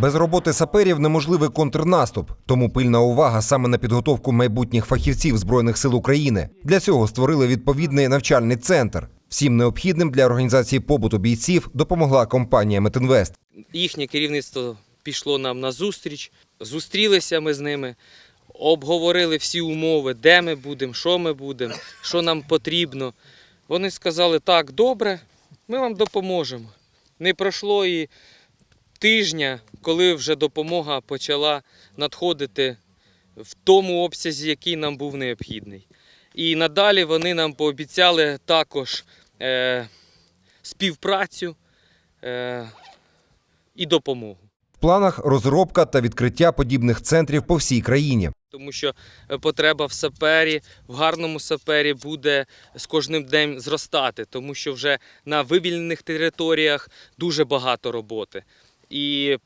Без роботи саперів неможливий контрнаступ, тому пильна увага саме на підготовку майбутніх фахівців збройних сил України. Для цього створили відповідний навчальний центр. Всім необхідним для організації побуту бійців допомогла компанія Метинвест. їхнє керівництво пішло нам на зустріч. Зустрілися ми з ними, обговорили всі умови, де ми будемо, що ми будемо, що нам потрібно. Вони сказали, так, добре, ми вам допоможемо. Не пройшло і тижня, коли вже допомога почала надходити в тому обсязі, який нам був необхідний. І надалі вони нам пообіцяли також е, співпрацю е, і допомогу. В планах розробка та відкриття подібних центрів по всій країні. Тому що е, потреба в сапері, в гарному сапері буде з кожним днем зростати, тому що вже на вивільнених територіях дуже багато роботи. І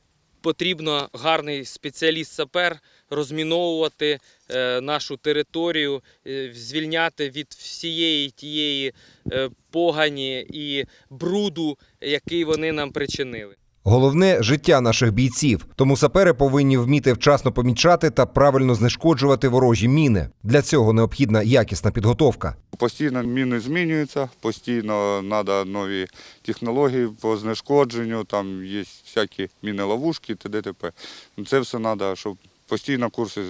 потрібно гарний спеціаліст-сапер розміновувати е, нашу територію, е, звільняти від всієї тієї е, погані і бруду, який вони нам причинили. Головне життя наших бійців. Тому сапери повинні вміти вчасно помічати та правильно знешкоджувати ворожі міни. Для цього необхідна якісна підготовка. Постійно міни змінюються, постійно треба нові технології по знешкодженню, там є всякі міни-ловушки, т.д. т.п. Ну, Це все треба, щоб постійно курси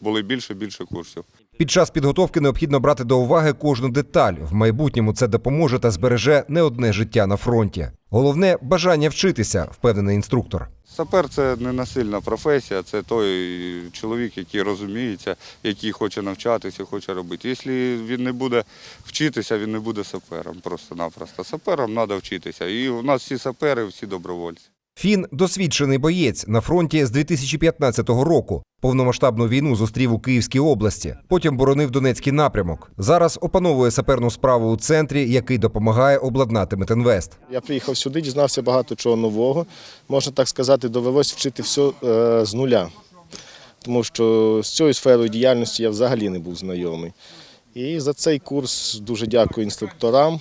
були більше, більше курсів. Під час підготовки необхідно брати до уваги кожну деталь. В майбутньому це допоможе та збереже не одне життя на фронті. Головне бажання вчитися, впевнений інструктор. Сапер це не насильна професія, це той чоловік, який розуміється, який хоче навчатися, хоче робити. Якщо він не буде вчитися, він не буде сапером просто-напросто. Сапером треба вчитися. І у нас всі сапери, всі добровольці. Фін досвідчений боєць на фронті з 2015 року. Повномасштабну війну зустрів у Київській області. Потім боронив Донецький напрямок. Зараз опановує саперну справу у центрі, який допомагає обладнати Метинвест. Я приїхав сюди, дізнався багато чого нового. Можна так сказати, довелось вчити все е, з нуля, тому що з цією сферою діяльності я взагалі не був знайомий. І за цей курс дуже дякую інструкторам,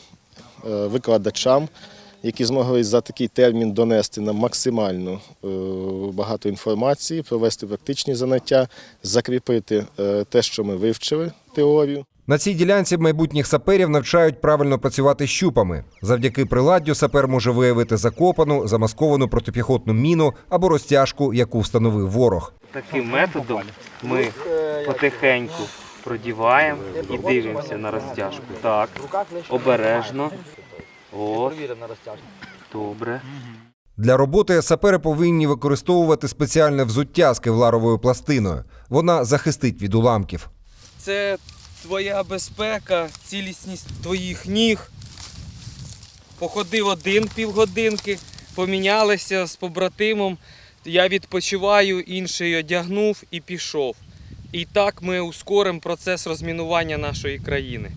е, викладачам, які змогли за такий термін донести нам максимально е, багато інформації, провести практичні заняття, закріпити е, те, що ми вивчили, теорію. На цій ділянці майбутніх саперів навчають правильно працювати щупами. Завдяки приладдю сапер може виявити закопану, замасковану протипіхотну міну або розтяжку, яку встановив ворог. Таким методом ми потихеньку продіваємо і дивимося на розтяжку. Так, обережно. О, добре. Для роботи сапери повинні використовувати спеціальне взуття з кевларовою пластиною. Вона захистить від уламків. Це твоя безпека, цілісність твоїх ніг. Походив один півгодинки, помінялися з побратимом. Я відпочиваю, інший одягнув і пішов. І так ми ускоримо процес розмінування нашої країни.